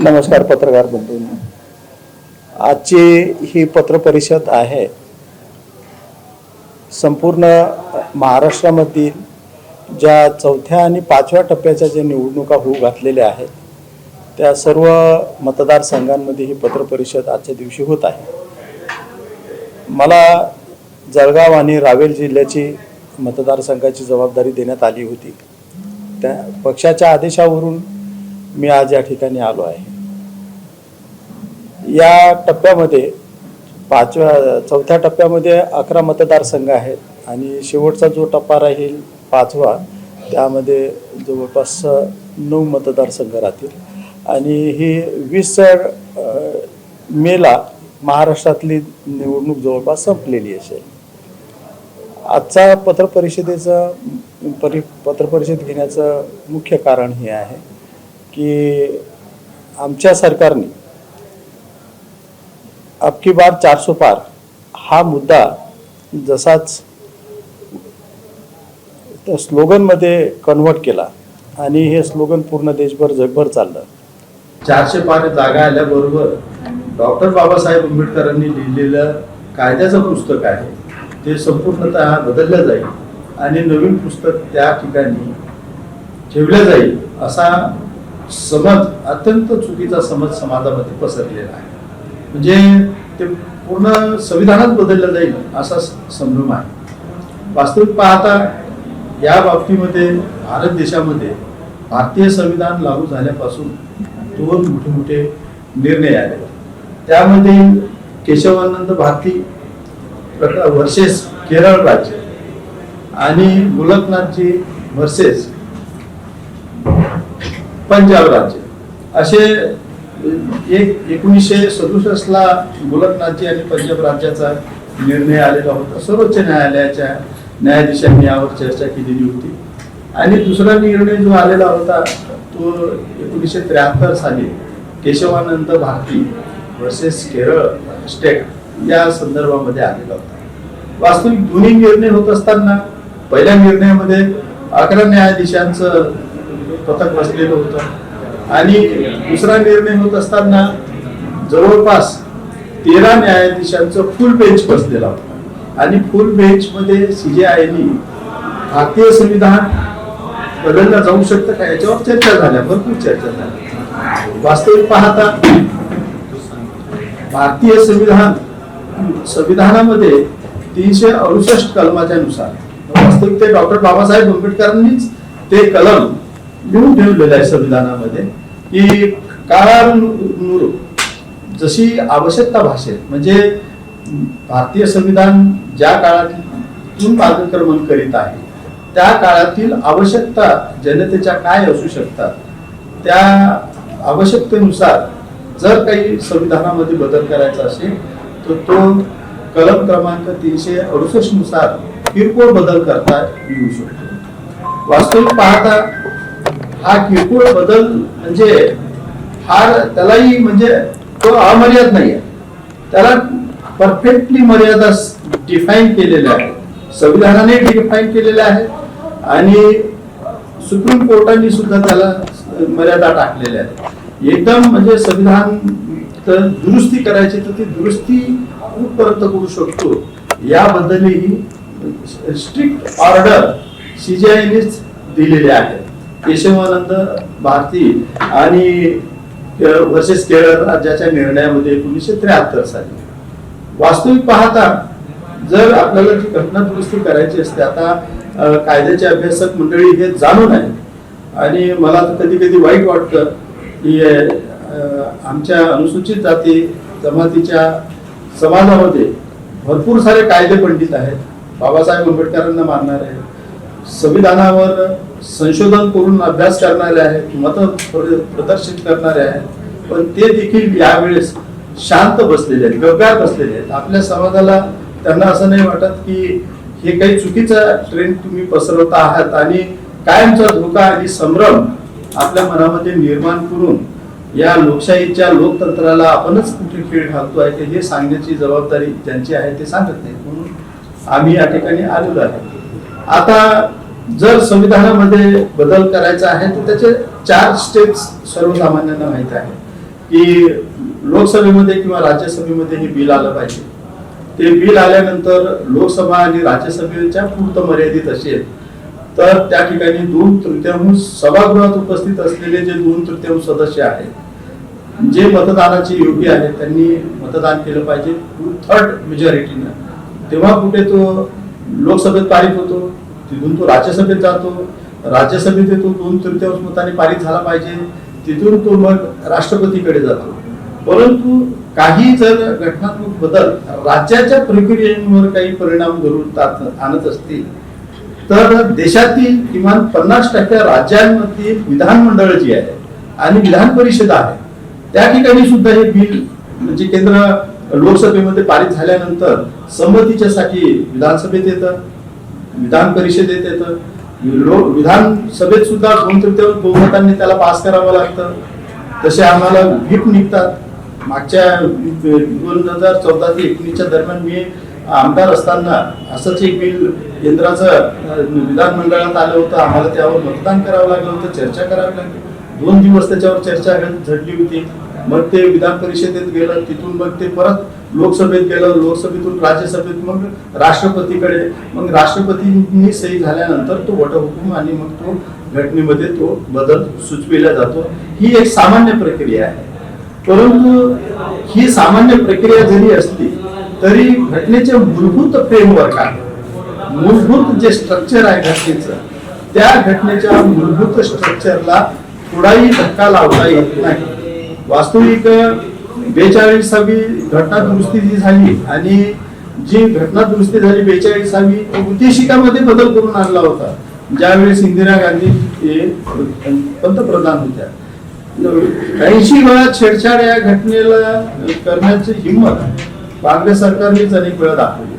नमस्कार पत्रकार बंधू. आजची ही पत्रपरिषद आहे. संपूर्ण महाराष्ट्रामधील ज्या चौथ्या आणि पाचव्या टप्प्याच्या ज्या निवडणुका होऊ घातलेल्या आहेत त्या सर्व मतदारसंघांमध्ये ही पत्रपरिषद आजच्या दिवशी होत आहे. मला जळगाव आणि रावेल जिल्ह्याची मतदारसंघाची जबाबदारी देण्यात आली होती. त्या पक्षाच्या आदेशावरून मी आज या ठिकाणी आलो आहे. या टप्प्यामध्ये पाचव्या चौथ्या टप्प्यामध्ये अकरा मतदारसंघ आहेत आणि शेवटचा जो टप्पा राहील पाचवा त्यामध्ये जवळपास नऊ मतदारसंघ राहतील. आणि ही वीस मेला महाराष्ट्रातली निवडणूक जवळपास संपलेली असेल. आजचा पत्रपरिषदेचं परि पत्रपरिषद घेण्याचं मुख्य कारण हे आहे की आमच्या सरकारने अब की बार चारशे पार। हा मुद्दा जसाच स्लोगनमध्ये कन्व्हर्ट केला आणि हे स्लोगन पूर्ण देशभर जगभर चाललं. चारशे पाच जागा आल्याबरोबर डॉक्टर बाबासाहेब आंबेडकरांनी लिहिलेलं कायद्याचं पुस्तक आहे. ते संपूर्णतः बदललं जाईल आणि नवीन पुस्तक त्या ठिकाणी ठेवलं जाईल असा समज अत्यंत चुकीचा समज समाजामध्ये पसरलेला आहे. म्हणजे ते पूर्ण संविधानात बदललं जाईल असा संभ्रम आहे. वास्तविक पाहता या बाबतीमध्ये भारत देशामध्ये भारतीय संविधान लागू झाल्यापासून दोन मोठे मोठे निर्णय आले. त्यामध्ये केशवानंद भारती प्रकार वर्सेस केरळ राज्य आणि मुलकनाथजी वर्सेस पंजाब राज्य. असे एक एकोणीसशे सदुसष्टला गोलकनाथजी आणि पंजाब राज्याचा निर्णय आलेला होता. सर्वोच्च न्यायालयाच्या न्यायाधीशांनी यावर चर्चा केलेली होती. आणि दुसरा निर्णय जो आलेला होता तो एकोणीसशे त्र्याहत्तर साली केशवानंद भारती वर्सेस केरळ स्टेट या संदर्भामध्ये आलेला होता. वास्तविक दोन्ही निर्णय होत असताना पहिल्या निर्णयामध्ये अकरा न्यायाधीशांचं पथक बसलेलं होतं. आणि दुसरा निर्णय होत असताना जवळपास तेरा न्यायाधीशांचं फुल बेंच बसलेला होता. आणि फुल बेंच मध्ये सीजेआयनी भारतीय संविधान बदललं जाऊ शकतं का याच्यावर चर्चा झाल्या भरपूर चर्चा झाल्या. वास्तविक पाहता भारतीय संविधान संविधानामध्ये तीनशे अडुसष्ट कलमाच्या नुसार वास्तविक ते डॉक्टर बाबासाहेब आंबेडकरांनीच ते कलम लिहून ठेवलेलं आहे संविधानामध्ये की काळानुरूप जशी आवश्यकता भाषेत म्हणजे भारतीय संविधान ज्या काळातून मार्गक्रमण करीत आहे त्या काळातील आवश्यकता जनतेच्या काय असू शकतात त्या आवश्यकतेनुसार जर काही संविधानामध्ये बदल करायचा असेल तर तो कलम क्रमांक तीनशे अडुसष्टनुसार किरकोळ बदल करता येऊ शकतो. वास्तविक पाहता हा किरकोळ बदल म्हणजे फार त्यालाही म्हणजे तो अमर्याद नाही आहे त्याला परफेक्टली मर्यादा डिफाईन केलेल्या आहे संविधानाने डिफाईन केलेल्या आहे आणि सुप्रीम कोर्टाने सुद्धा त्याला मर्यादा टाकलेल्या आहेत. एकदम म्हणजे संविधान तर दुरुस्ती करायची तर ती दुरुस्ती कुठपर्यंत करू शकतो. याबद्दलही स्ट्रिक्ट ऑर्डर सीजीआयनेच दिलेले आहे केशवानंद भारती आणि वर्सेस केरळ राज्याच्या निर्णयामध्ये एकोणीसशे त्र्याहत्तर साली. वास्तविक पाहता जर आपल्याला जी घटना दुरुस्ती करायची असते आता कायद्याचे अभ्यासक मंडळी हे जाणून आहे आणि मला तर कधी कधी वाईट वाटतं की आमच्या अनुसूचित जाती जमातीच्या समाजामध्ये भरपूर सारे कायदे पंडित आहेत. बाबासाहेब आंबेडकरांना मानणार आहेत. संविधानावर संशोधन करून अभ्यास करणारे आहेत मत प्रदर्शित करणारे आहेत पण ते देखील यावेळेस शांत बसलेले आहेत गप्प्यात बसलेले आहेत. आपल्या समाजाला त्यांना असं नाही वाटत की हे काही चुकीचा ट्रेंड तुम्ही पसरवत आहात आणि कायमचा धोका आणि संभ्रम आपल्या मनामध्ये निर्माण करून या लोकशाहीच्या लोकतंत्राला आपणच कुठे खेळ घालतो आहे ते हे सांगण्याची जबाबदारी ज्यांची आहे ते सांगत नाही म्हणून आम्ही या ठिकाणी आलेलो आहे. आता जर संविधानामध्ये बदल करायचा आहे तर त्याचे चार स्टेप्स सर्वसामान्यांना माहीत आहे की लोकसभेमध्ये किंवा राज्यसभेमध्ये हे बिल आलं पाहिजे. ते बिल आल्यानंतर लोकसभा आणि राज्यसभेच्या पूर्त मर्यादित असेल तर त्या ठिकाणी दोन तृतीयांश सभागृहात उपस्थित असलेले जे दोन तृतीयांश सदस्य आहेत जे मतदानाचे योग्य आहेत त्यांनी मतदान केलं पाहिजे. थर्ड मेजॉरिटीनं तेव्हा कुठे तो लोकसभेत पारित होतो. तिथून तो राज्यसभेत जातो. राज्यसभेत तो दोन तृतीयांश मताने पारित झाला पाहिजे. तिथून तो मग राष्ट्रपतीकडे जातो. परंतु काही जर घटनात्मक बदल राज्याच्या प्रक्रियेवर काही परिणाम घडून आणत असतील तर देशातील किमान पन्नास टक्के राज्यांमधील विधानमंडळ जी आहे आणि विधान परिषद आहे त्या ठिकाणी सुद्धा हे बिल म्हणजे केंद्र लोकसभेमध्ये पारित झाल्यानंतर संमतीच्यासाठी विधानसभेत येतं. विधान परिषदेत येतं. लोक विधानसभेत सुद्धा दोन तृतीयांश बहुमतांनी त्याला पास करावं लागतं. तसे आम्हाला व्हीप निघतात. मागच्या दोन हजार चौदा ते एकोणीसच्या दरम्यान मी आमदार असताना असंच एक बिल केंद्राचं विधानमंडळात आलं होतं. आम्हाला त्यावर मतदान करावं लागलं होतं चर्चा करावी लागली. दोन दिवस त्याच्यावर चर्चा झडली होती. मग ते विधान परिषदेत गेलं तिथून मग ते परत लोकसभेत गेलं लोकसभेतून राज्यसभेत मग राष्ट्रपतीकडे. मग राष्ट्रपतींनी सही झाल्यानंतर तो वटहुकूम आणि मग तो घटनेमध्ये तो बदल सुचविला जातो. ही एक सामान्य प्रक्रिया आहे. परंतु ही सामान्य प्रक्रिया जरी असली तरी घटनेचे मूलभूत फ्रेमवर्क आहे. मूलभूत जे स्ट्रक्चर आहे घटनेचं त्या घटनेच्या मूलभूत स्ट्रक्चरला थोडाही धक्का लावता येत नाही. वास्तविक बेचाळीसावी घटना दुरुस्ती जी झाली आणि जी घटना दुरुस्ती झाली बेचाळीसावी उद्देशिकामध्ये बदल करून आणला होता. ज्यावेळेस इंदिरा गांधी हे पंतप्रधान होत्या. ऐंशी वेळा छेडछाड या घटनेला करण्याची हिंमत काँग्रेस सरकारनेच अनेक वेळा दाखवली.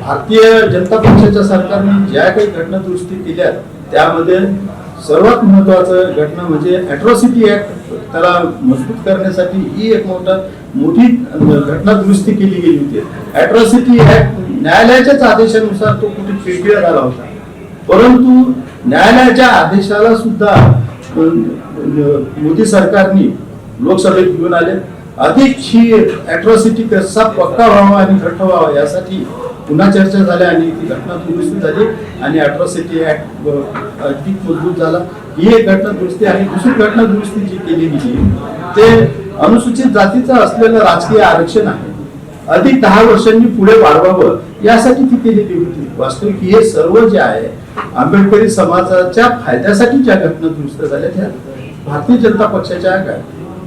भारतीय जनता पक्षाच्या सरकारने ज्या काही घटना दुरुस्ती केल्या त्यामध्ये सर्वात महत्वाचं घटना म्हणजे अॅट्रॉसिटी ऍक्ट त्याला मजबूत करण्यासाठी ही एक मोठा मोठी घटना दुरुस्ती केली गेली होती. अॅट्रॉसिटी ऍक्ट न्यायालयाच्याच आदेशानुसार तो कुठे पेटला झाला होता. परंतु न्यायालयाच्या आदेशाला सुद्धा मोदी सरकारने लोकसभेत घेऊन आले. अधिक ही अॅट्रॉसिटी कसा पक्का व्हावा आणि घट्ट व्हावा यासाठी पुन्हा चर्चा झाल्या आणि ती घटना दुरुस्ती झाली आणि अॅट्रॉसिटी ऍक्ट अधिक मजबूत झाला. ही एक घटना दुरुस्ती आणि दुसरी घटना दुरुस्ती जी केली गेली ते अनुसूचित जातीचं असलेलं राजकीय आरक्षण आहे. अधिक दहा वर्षांनी पुढे वाढवावं यासाठी ती केलेली होती. वास्तविक हे सर्व जे आहे आंबेडकरी समाजाच्या फायद्यासाठी ज्या घटना दुरुस्त झाल्या त्या भारतीय जनता पक्षाच्या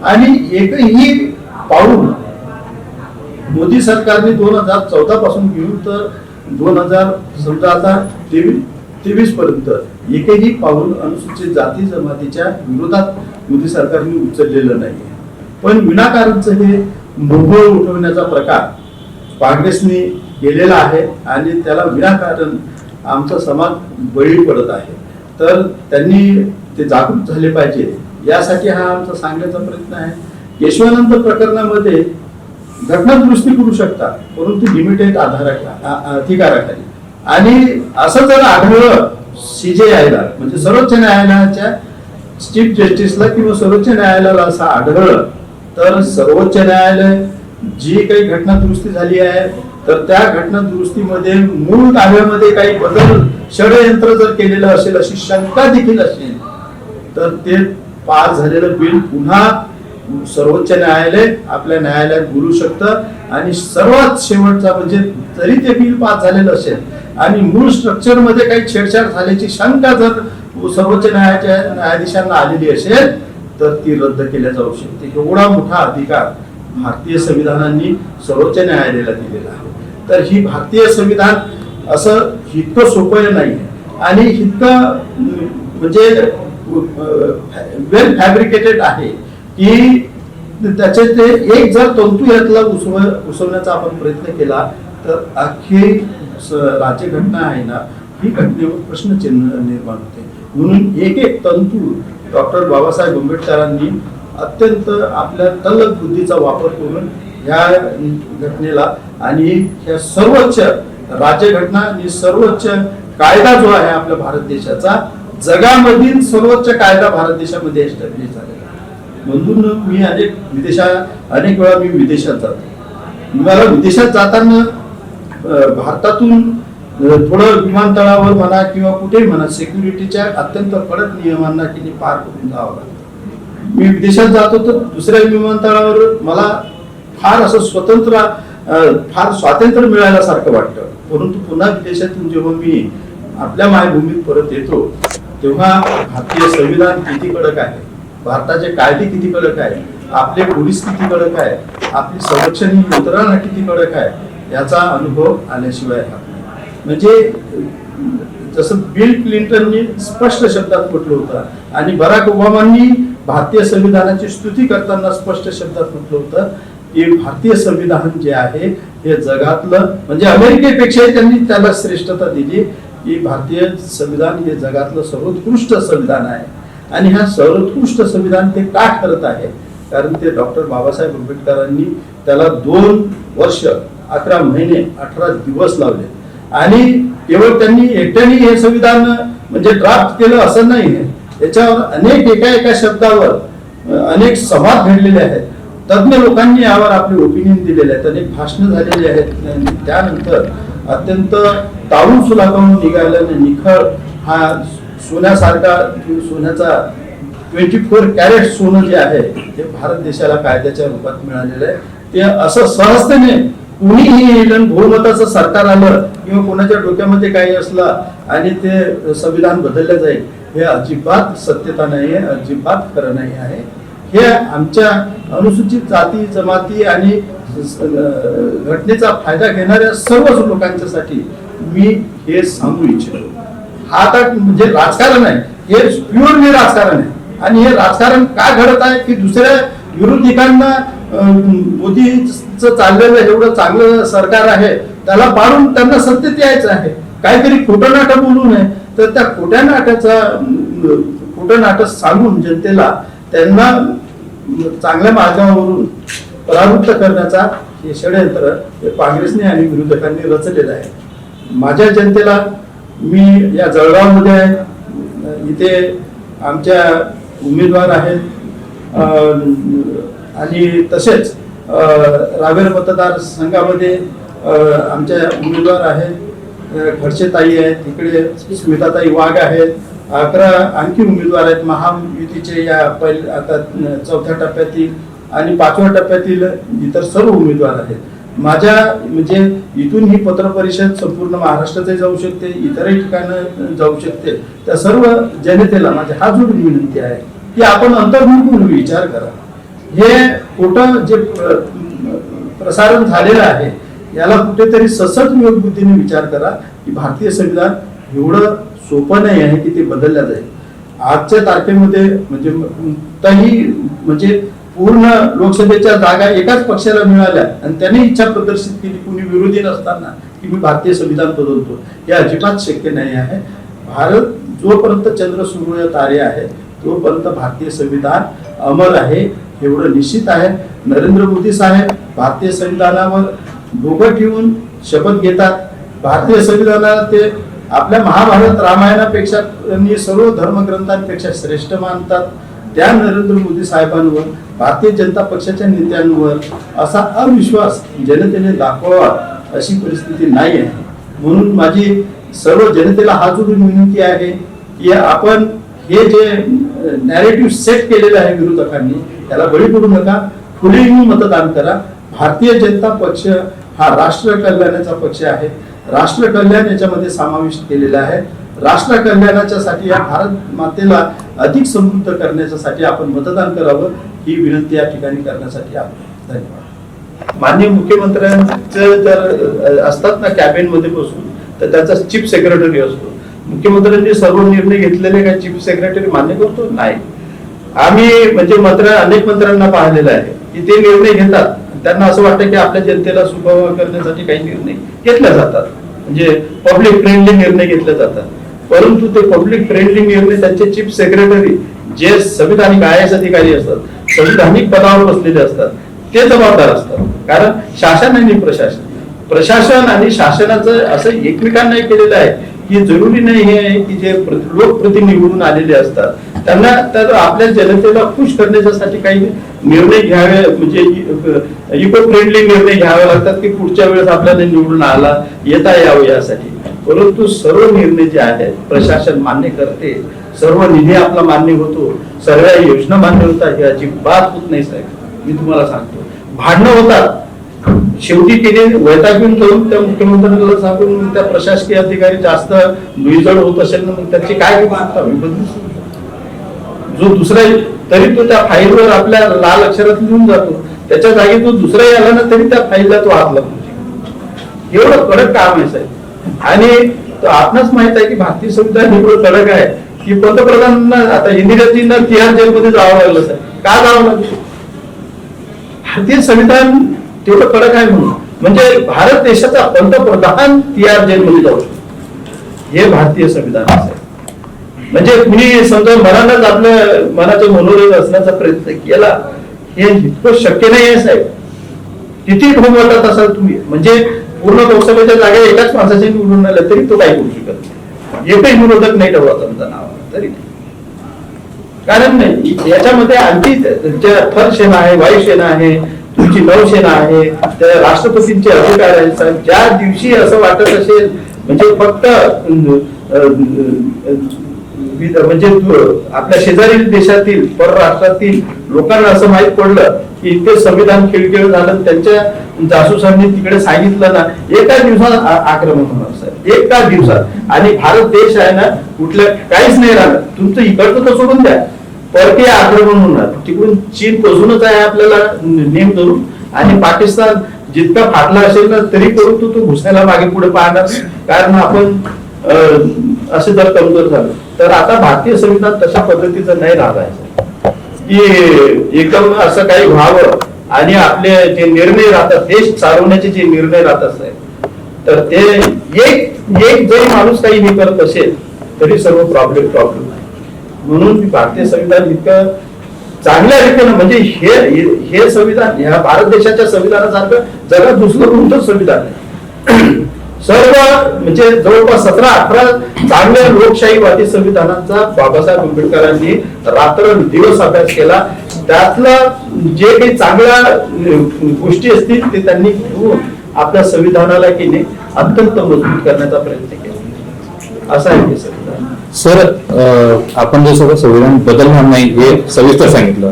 आणि एकही पाऊल मोदी सरकारने दोन हजार चौदा पासून घेऊन तर दोन हजार समजा आता तेवीस तेवीस पर्यंत एकही पाऊल अनुसूचित जाती जमातीच्या विरोधात मोदी सरकारने उचललेलं नाही पण विनाकारणचं हे मोहळ उठवण्याचा प्रकार काँग्रेसने केलेला आहे आणि त्याला विनाकारण आमचा समाज बळी पडत आहे. तर त्यांनी ते जागरूक झाले पाहिजे. यासाठी हा आमचा सांगण्याचा प्रयत्न आहे. यशवानंद प्रकरणामध्ये घटना दुरुस्ती करू शकता परंतु लिमिटेड आधारा अधिकाराखाली. आणि असं जर आढळलं सीजेआयला म्हणजे सर्वोच्च न्यायालयाच्या चीफ जस्टिसला किंवा सर्वोच्च न्यायालयाला असं आढळलं तर सर्वोच्च न्यायालय जी काही घटना दुरुस्ती झाली आहे तर त्या घटना दुरुस्तीमध्ये मूळ काव्यामध्ये काही बदल षडयंत्र जर केलेलं असेल अशी शंका देखील असेल तर ते पास झालेलं बिल पुन्हा सर्वोच्च न्यायालय आपल्या न्यायालयात बोलू शकतं. आणि सर्वात शेवटचा म्हणजे जरी ते बिल पास झालेलं असेल आणि मूळ स्ट्रक्चरमध्ये काही छेडछाड झाल्याची शंका जर सर्वोच्च न्यायालयाच्या न्यायाधीशांना आलेली असेल तर ती रद्द केल्या जाऊ शकते. एवढा मोठा अधिकार भारतीय संविधानांनी सर्वोच्च न्यायालयाला दिलेला आहे. तर ही भारतीय संविधान असं इतकं सोपं नाही आणि इतकं म्हणजे वेल फॅब्रिकेटेड आहे. की त्याचे ते एक जर तंतू यातला उसव उसवण्याचा आपण प्रयत्न केला तर अख्खी राज्य घटना आहे ना ही घटनेवर प्रश्नचिन्ह निर्माण होते. म्हणून एक एक तंतू डॉक्टर बाबासाहेब आंबेडकरांनी अत्यंत आपल्या तल्लक बुद्धीचा वापर करून ह्या घटनेला आणि ह्या सर्वोच्च राज्यघटना आणि सर्वोच्च कायदा जो आहे आपल्या भारत देशाचा जगामधील सर्वोच्च कायदा भारत देशामध्ये एस्टॅब्लिश झाला आहे. म्हणून मी अनेक विदेशा अनेक वेळा मी विदेशात जातो. मला विदेशात जाताना भारतातून थोडं विमानतळावर म्हणा किंवा कुठेही म्हणा सिक्युरिटीच्या अत्यंत कडक नियमांना की पार करून जावं लागतं मी विदेशात जातो तर दुसऱ्या विमानतळावर मला फार असं स्वतंत्र फार स्वातंत्र्य मिळाल्यासारखं वाटतं. परंतु पुन्हा विदेशातून जेव्हा मी आपल्या मायभूमीत परत येतो तेव्हा भारतीय संविधान किती कडक आहे? भारताचे कायदे किती कडक आहे? आपले पोलीस किती कडक आहे? आपली संरक्षण यंत्रणा किती कडक आहे? याचा अनुभव आल्याशिवाय म्हणजे जसं बिल क्लिंटननी स्पष्ट शब्दात म्हटलं होतं आणि बराक ओबामांनी भारतीय संविधानाची स्तुती करताना स्पष्ट शब्दात म्हटलं होतं की भारतीय संविधान जे आहे हे जगातलं म्हणजे अमेरिकेपेक्षा त्यांनी त्याला श्रेष्ठता दिली की भारतीय संविधान हे जगातलं सर्वोत्कृष्ट संविधान आहे. आणि ह्या सर्वोत्कृष्ट संविधान ते का ठरत आहे? कारण ते डॉक्टर बाबासाहेब आंबेडकरांनी त्याला दोन वर्ष अकरा महिने अठरा दिवस लावले. आणि केवळ त्यांनी एकट्याने हे संविधान म्हणजे ड्राफ्ट केलं असं नाही. याच्यावर अनेक एका एका शब्दावर अनेक संवाद घडलेले आहेत. तज्ञ लोकांनी यावर आपले ओपिनियन दिलेले आहेत. अनेक भाषणं झालेली आहेत. आणि त्यानंतर अत्यंत ताळून सुलाखावून निघाल्याने निखळ हा सोन्यासारखा सोन्याचा ट्वेंटी फोर कॅरेट सोनं जे आहे ते भारत देशाला कायद्याच्या रूपात मिळालेलं आहे. ते असं सहजतेने कुणीही येईल बहुमताचं सरकार आलं किंवा कोणाच्या डोक्यामध्ये काही असलं आणि ते संविधान बदललं जाईल हे अजिबात सत्यता नाही आहे अजिबात खरं नाही आहे. हे आमच्या अनुसूचित जाती जमाती आणि घटनेचा फायदा घेणाऱ्या सर्वच लोकांच्यासाठी मी हे सांगू इच्छितो. हा आता म्हणजे राजकारण आहे. हे प्युअरली राजकारण आहे. आणि हे राजकारण काय घडत आहे? की दुसऱ्या विरोधकांना मोदीचं चाललेलं एवढं चांगलं सरकार आहे त्याला पाडून त्यांना सत्तेत यायचं आहे. काहीतरी खोटं नाटक बोलू नये. तर त्या खोट्या नाट्याचा खोटं नाटक सांगून जनतेला त्यांना चांगल्या मार्गावरून परावृत्त करण्याचा हे षडयंत्र हे काँग्रेसने आणि विरोधकांनी रचलेलं आहे. माझ्या जनतेला मी या जळगावमध्ये इथे आमच्या उमेदवार आहेत. आणि तसेच रावेर मतदारसंघामध्ये आमच्या उमेदवार आहेत. खडसेताई आहेत इकडे स्मिताताई वाघ आहेत. अकरा आणखी उमेदवार आहेत. महायुतीचे या पहिले आता चौथ्या टप्प्यातील आणि पाचव्या टप्प्यातील इतर सर्व उमेदवार आहेत. माझ्या म्हणजे इथून ही पत्र परिषद संपूर्ण महाराष्ट्रातही जाऊ शकते इतरही ठिकाणं जाऊ शकते. त्या सर्व जनतेला माझी हा जोडून विनंती आहे की आपण अंतर्मुख विचार करा. हे खोटं जे प्रसारण झालेलं आहे याला कुठेतरी ससट योगबुद्धीने विचार करा की भारतीय संविधान एवढं सोपं नाही आहे की ते बदललं जाईल. आजच्या तारखेमध्ये म्हणजे कोणताही म्हणजे पूर्ण लोकसभेच्या जागा एकाच पक्षाला मिळाल्या आणि त्याने इच्छा प्रदर्शित केली. कुणी विरोधी नसताना की मी भारतीय संविधान बदलतो. हे अजिबात शक्य नाही आहे. भारत जोपर्यंत चंद्र सूर्य तारे आहे तोपर्यंत भारतीय संविधान अमर आहे एवढं निश्चित आहे. नरेंद्र मोदी साहेब भारतीय संविधानावर डोकं ठेवून शपथ घेतात. भारतीय संविधानाला ते आपल्या महाभारत रामायणापेक्षा सर्व धर्मग्रंथांपेक्षा श्रेष्ठ मानतात. त्या नरेंद्र मोदी साहेबांवर भारतीय जनता पक्षाच्या नेत्यांवर असा अविश्वास जनतेने दाखवावा अशी परिस्थिती नाही आहे. म्हणून माझी सर्व जनतेला हा जोडून विनंती आहे की आपण हे जे नॅरेटिव्ह सेट केलेलं आहे विरोधकांनी त्याला बळी पडू नका. खुले मतदान करा. भारतीय जनता पक्ष हा राष्ट्र कल्याणाचा पक्ष आहे. राष्ट्र कल्याण याच्यामध्ये समाविष्ट केलेला आहे. राष्ट्र कल्याणाच्या साठी या भारत मातेला अधिक समृद्ध करण्यासाठी आपण मतदान करावं ही विनंती या ठिकाणी करण्यासाठी आपण धन्यवाद. माननीय मुख्यमंत्र्यांचं जर असतात ना कॅबिनमध्ये बसून तर त्याचा चीफ सेक्रेटरी असतो. मुख्यमंत्र्यांनी सर्व निर्णय घेतलेले काय चीफ सेक्रेटरी मान्य करतो? नाही. आम्ही म्हणजे मंत्र अनेक मंत्र्यांना पाहिलेलं आहे की ते निर्णय घेतात. त्यांना असं वाटतं की आपल्या जनतेला सुभाव करण्यासाठी काही निर्णय घेतले जातात. म्हणजे पब्लिक फ्रेंडली निर्णय घेतले जातात. परंतु ते पब्लिक फ्रेंडली नियमने त्यांचे चीफ सेक्रेटरी जे संविधानिक आय एस अधिकारी असतात संविधानिक पदावर बसलेले असतात ते जबाबदार असतात. कारण शासन आणि प्रशासन प्रशासन आणि शासनाचं असं एकमेकांना केलेलं आहे की जरुरी नाही हे आहे की जे प्रति- लोकप्रतिनिधी निवडून आलेले असतात. त्यांना तर आपल्या जनतेला खुश करण्यासाठी काही निर्णय घ्यावे म्हणजे इको फ्रेंडली निर्णय घ्यावे लागतात की पुढच्या वेळेस आपल्याला निवडून आला येता यावं यासाठी. परंतु सर्व निर्णय जे आहेत प्रशासन मान्य करते सर्व निधी आपला मान्य होतो सर्व योजना मान्य होतात हे अजिबात होत नाही साहेब. मी तुम्हाला सांगतो. भांडणं होतात. शेवटी तिने वैतागून करून त्या मुख्यमंत्र्यांना सांगून त्या प्रशासकीय अधिकारी जास्त लुईजड होत असेल ना मग त्याची काय मानता जो दुसरा तरी तो त्या फाईलवर आपल्या लाल अक्षरात लिहून जातो. त्याच्या जागी तो दुसरा आला ना तरी त्या फाईलला तो हात लागतो एवढं कडक काम आहे साहेब. आणि आपणच आपणास माहीत आहे की भारतीय संविधान एवढं कडक आहे. की पंतप्रधानांना आता इंदिराजींना तिहार जेलमध्ये जावं लागलं का जावं लागलं? भारतीय संविधान तेवढं कडक आहे म्हणून. म्हणजे भारत देशाचा पंतप्रधान तिहार जेलमध्ये जाऊ शकतो. हे भारतीय संविधान आहे म्हणजे मी समजा मनानच आपलं मनाचं मनोरंजन असण्याचा प्रयत्न केला हे इतकं शक्य नाही आहे साहेब. किती ढोंग असाल तुम्ही? म्हणजे पूर्ण लोकसभेच्या जागा एकाच माणसाचे निवडून आलं तरी तो काही करू शकत नाही. एकही विरोधक नाही ठेवला समजा नाव तरी कारण नाही याच्यामध्ये आणखी ज्या थर सेना आहे वायुसेना आहे तुमची नौसेना आहे त्या राष्ट्रपतींचे अधिकार आहेत. ज्या दिवशी असं वाटत असेल म्हणजे फक्त म्हणजे आपल्या शेजारील देशातील परराष्ट्रातील लोकांना असं माहीत पडलं की इतके संविधान खिळखिळ झालं त्यांच्या जासूसांनी तिकडे सांगितलं ना एका दिवसात आक्रमण होणार साहेब. एका दिवसात. आणि भारत देश आहे ना कुठलं काहीच नाही राहणार तुमचं इकडचं तर सोडून द्या. परकीय आक्रमण होणार. तिकडून चीन पासूनच आहे आपल्याला नेम धरून. आणि पाकिस्तान जितका फाटला असेल ना तरी परंतु तो घुसण्याला मागे पुढे पाहणार. कारण आपण अं, असे जर कमजोर झालो तर आता भारतीय संविधान तशा पद्धतीचं नाही राहत आहे की एकदम असं काही व्हावं आणि आपले जे निर्णय राहतात देश चालवण्याचे जे निर्णय राहतात साहेब तर ते एक एक जरी माणूस काही हे करत असेल तरी सर्व प्रॉब्लेम प्रॉब्लेम आहे. म्हणून भारतीय संविधान इतकं चांगल्या रीतीनं म्हणजे हे हे- हे संविधान ह्या भारत देशाच्या संविधानासारखं जगात दुसरं कोणतं संविधान आहे सर्व म्हणजे जवळपास सतरा अठरा चांगल्या लोकशाहीवादी संविधानाचा बाबासाहेब आंबेडकरांनी रात्र दिवस अभ्यास केला त्यातला जे काही चांगल्या गोष्टी असतील ते त्यांनी घेऊन आपल्या संविधानाला की नाही अत्यंत मजबूत करण्याचा प्रयत्न केला असं आहे संविधान सर आपण जे सगळं संविधान बदलणार नाही हे सविस्तर सांगितलं.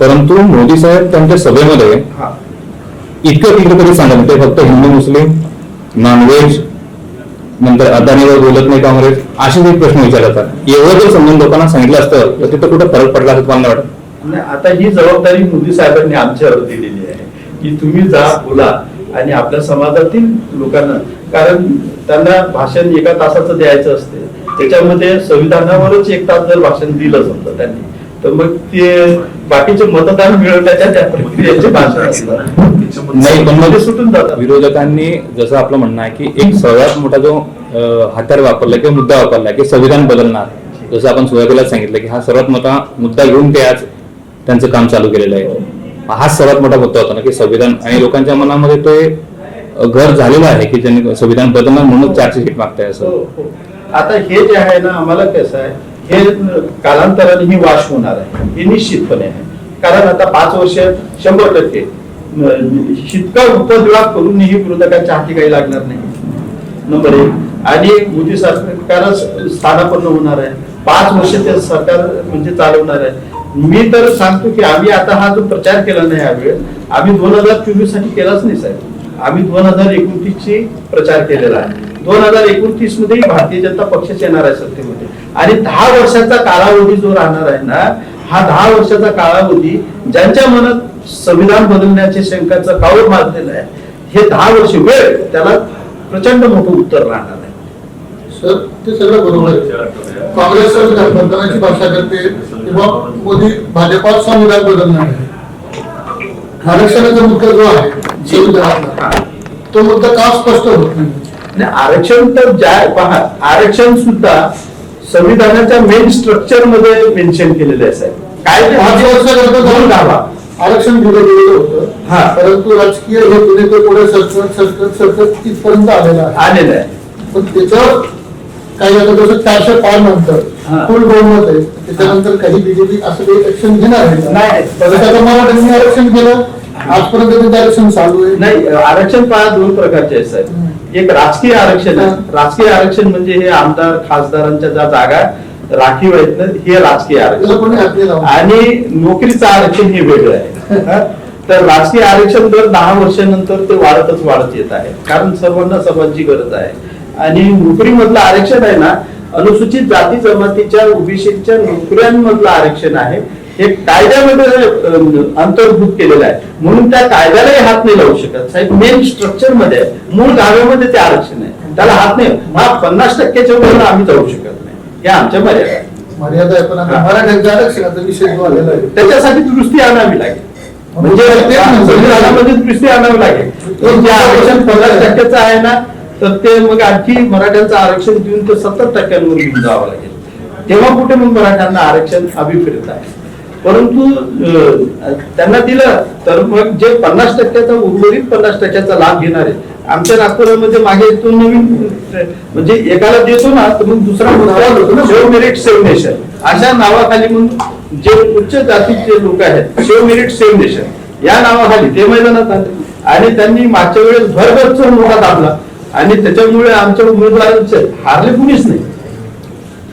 परंतु मोदी साहेब त्यांच्या सभेमध्ये इतकं तिकडे कधी सांगत. ते फक्त हिंदू मुस्लिम नॉनव्हेज नंतर अदानीवर बोलत नाही काँग्रेस? असे काही प्रश्न विचारतात एवढं जर समजून लोकांना सांगितलं असतं तर तिथं कुठं फरक पडला असं तुम्हाला वाटत? आता ही जबाबदारी मोदी साहेबांनी आमच्यावर दिलेली आहे की तुम्ही जा बोला आणि आपल्या समाजातील लोकांना कारण त्यांना भाषण एका तासाचं द्यायचं असते. त्याच्यामध्ये संविधानावरच एक तास जर भाषण दिलं समजा त्यांनी तर मग ते बाकीचे मतदान मिळवण्याच्या त्या प्रक्रियेचे भाषण असतात नाही पण मध्ये मग सुटून जातात. विरोधकांनी जसं आपलं म्हणणं आहे की एक सर्वात मोठा जो अ, हत्यार वापरला किंवा मुद्दा वापरला की संविधान बदलणार. जसं आपण सुरुवातीला सांगितलं की हा सर्वात मोठा मुद्दा घेऊन ते आज त्यांचं काम चालू केलेलं आहे. हा सर्वात मोठा मुद्दा होता ना की संविधान आणि लोकांच्या मनामध्ये तो घर झालेलं आहे की त्यांनी संविधान बदलणार म्हणून चार्जशीट मागताय असं. हो, हो. आता हे जे आहे ना आम्हाला कसं आहे हे कालांतराने ही वाश होणार आहे. हे निश्चितपणे आहे. कारण आता पाच वर्ष शंभर टक्के अं, इतका उपद्व्याप करूनही विरोधकांच्या हाती काही लागणार नाही. नंबर एक. आणि मोदी सरकार स्थानापन्न होणार आहे. पाच वर्ष ते सरकार म्हणजे चालवणार आहे. मी तर सांगतो की आम्ही आता हा जो प्रचार केला नाही यावेळेस आम्ही दोन हजार चोवीससाठी केलाच नाही साहेब. आम्ही दोन हजार एकोणतीस ची प्रचार केलेला आहे. दोन हजार एकोणतीसमध्ये भारतीय जनता पक्षच येणार आहे सत्तेमध्ये. आणि दहा वर्षाचा कालावधी जो राहणार आहे ना हा दहा वर्षाचा कालावधी ज्यांच्या मनात संविधान बदलण्याचे शंकाचं कावड माजलेलं आहे हे दहा वर्ष वेळ त्याला प्रचंड मोठं उत्तर राहणार आहे. सर ते सगळं बरोबर काँग्रेस बदलण्याची भाषा करते किंवा मोदी भाजपात संविधान बदलणार आहे. आरक्षणाचा मुद्दा जो आहे संविधानातला तो मुद्दा का स्पष्ट होत नाही? आणि आरक्षण तर ज्या पहा आरक्षण सुद्धा संविधानाच्या मेन स्ट्रक्चरमध्ये मेन्शन केलेलं आहे साहेब. काय ते पाच गाभा आरक्षण दिलं गेलेलं हा. होतं परंतु राजकीय हेतूने ते पुढे सरकत सरकत सरकत तिथपर्यंत आलेलं आहे. आलेलं आहे. पण त्याच्यावर काही आता जसं चारशे पाच नंतर हा. फुल बहुमत आहे. त्याच्यानंतर काही बीजेपी असं काही ऍक्शन घेणार आहे? नाही. मराठ्यांनी आरक्षण केलं आजपर्यंत त्यांचं आरक्षण चालू आहे. नाही आरक्षण पहा दोन प्रकारचे आहेत साहेब. एक राजकीय आरक्षण आहे. राजकीय आरक्षण म्हणजे हे आमदार खासदारांच्या ज्या जागा राखीव आहेत ना हे राजकीय आरक्षण. आणि नोकरीचं आरक्षण हे वेगळं आहे? तर राजकीय आरक्षण दर दहा वर्षानंतर ते वाढतच वाढत येत आहे. कारण सर्वांना सर्वांची गरज आहे. आणि नोकरीमधलं आरक्षण आहे ना अनुसूचित जाती जमातीच्या ओबीसीच्या नोकऱ्यांमधलं आरक्षण आहे. हे कायद्यामध्ये अंतर्भूत केलेलं आहे. म्हणून त्या कायद्यालाही हात नाही लावू शकत. साहेब मेन स्ट्रक्चरमध्ये मूळ गाव्यामध्ये ते आरक्षण आहे. त्याला हात नाही. हा पन्नास टक्क्याच्या वर आम्ही जाऊ शकत नाही. हे आमच्या मर्यादा आहे. मर्यादा आहे पण आता मराठ्यांच्या आरक्षणाचा विषय जो आलेला आहे. त्याच्यासाठी दुरुस्ती आणावी लागेल. म्हणजे. संविधानामध्ये दुरुस्ती आणावी लागेल. जे आरक्षण पन्नास टक्क्याचं आहे ना तर ते मग आणखी मराठ्यांचं आरक्षण देऊन ते सत्तर टक्क्यांवर घेऊन जावं लागेल. तेव्हा कुठे मग मराठ्यांना आरक्षण अभिप्रेत आहे? परंतु त्यांना दिलं तर मग जे पन्नास टक्क्याचा उर्वरित पन्नास टक्क्याचा लाभ घेणार आहे. आमच्या नागपुरामध्ये मागे तो नवीन म्हणजे एकाला देतो ना तर मग दुसरा म्हणतो सेव मेरिट सेव नेशन अशा नावाखाली मग जे उच्च जातीचे लोक आहेत सेव मेरिट सेव नेशन या नावाखाली ते मैदानात आले. आणि त्यांनी मागच्या वेळेस भरगच्च मोठा दाबला. आणि त्याच्यामुळे आमच्या उमेदवारांचे हारले कुणीच नाही.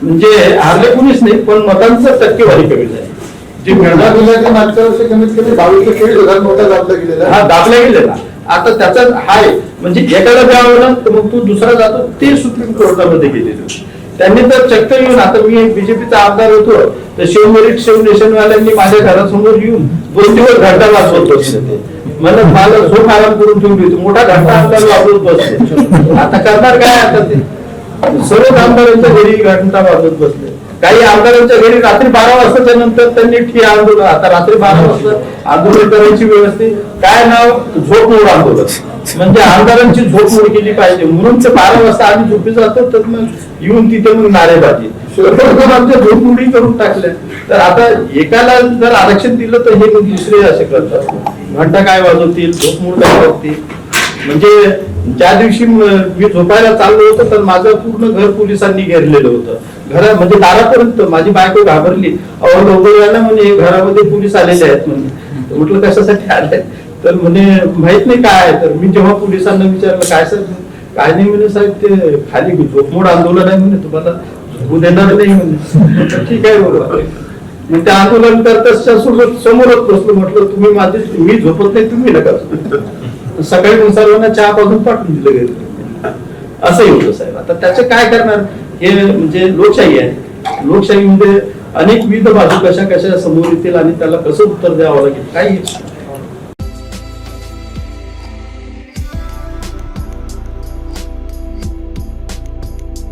म्हणजे हारले कुणीच नाही पण मतांचं टक्केवारी कमी झाली. जी मिळणार जिल्ह्यातील मागच्या वर्षी कमीत कमी बावीस ते तेवीस हजार नोटा दाबला गेलेला हा आहे. दाबले गेले ना आता त्याचा हाय. म्हणजे एकाला द्यावं तर मग तो दुसरा जातो. ते सुप्रीम कोर्टामध्ये गेलेले. त्यांनी तर चक्क येऊन आता मी बीजेपीचा आमदार होतो तर शिव मेरिट शिव नेशनवाल्यांनी माझ्या घरासमोर येऊन दोन दिवस घंटा वाजवत बसले ते. मला मला झोप आराम करून ठेवली होती मोठा घंटा आमदार वाजवत बसले. आता करणार काय आता ते? सर्व आमदारांच्या घरी घंटा वाजवत बसले. काही आमदारांच्या घरी रात्री बारा वाजताच्या नंतर त्यांनी ठिया आंदोलन आता रात्री बारा वाजता आंदोलन करायची व्यवस्थित. काय नाव? झोपमोड आंदोलन. म्हणजे आमदारांची झोपमोड केली पाहिजे. म्हणून ते बारा वाजता आम्ही झोपी जातो तर मग येऊन तिथे मग नारेबाजी. आमच्या झोपमोडी करून टाकल्या तर आता एकाला जर आरक्षण दिलं तर हे मग दुसरे असे करतात. घंटा काय वाजवतील झोपमोड काय करतील म्हणजे ज्या दिवशी म- मी झोपायला चाललो होतो तर माझं पूर्ण घर पोलिसांनी घेरलेलं होतं. घरा म्हणजे दारापर्यंत माझी बायको घाबरली. अहो लवकर म्हणे घरामध्ये पोलीस आलेले आहेत म्हणे. म्हटलं कशासाठी आले तर म्हणे माहीत नाही काय तर मी जेव्हा पोलिसांना विचारलं काय सर? काय नाही म्हणे साहेब ते खाली झोपमोड आंदोलन आहे म्हणे तुम्हाला झोपू देणार नाही म्हणे. तर ठीक आहे बरोबर मग ते आंदोलन करता समोरच बसलो म्हटलं तुम्ही माझे मी झोपत नाही तुम्ही नका सकाळी मग सर्वांना चहा पासून पाठवून दिलं गेलं. असंही होतं साहेब. आता त्याचे काय करणार? हे म्हणजे लोकशाही आहे. लोकशाहीमध्ये अनेक विविध बाजू कशा कशा समोर येतील आणि त्याला कसं उत्तर द्यावं लागेल काही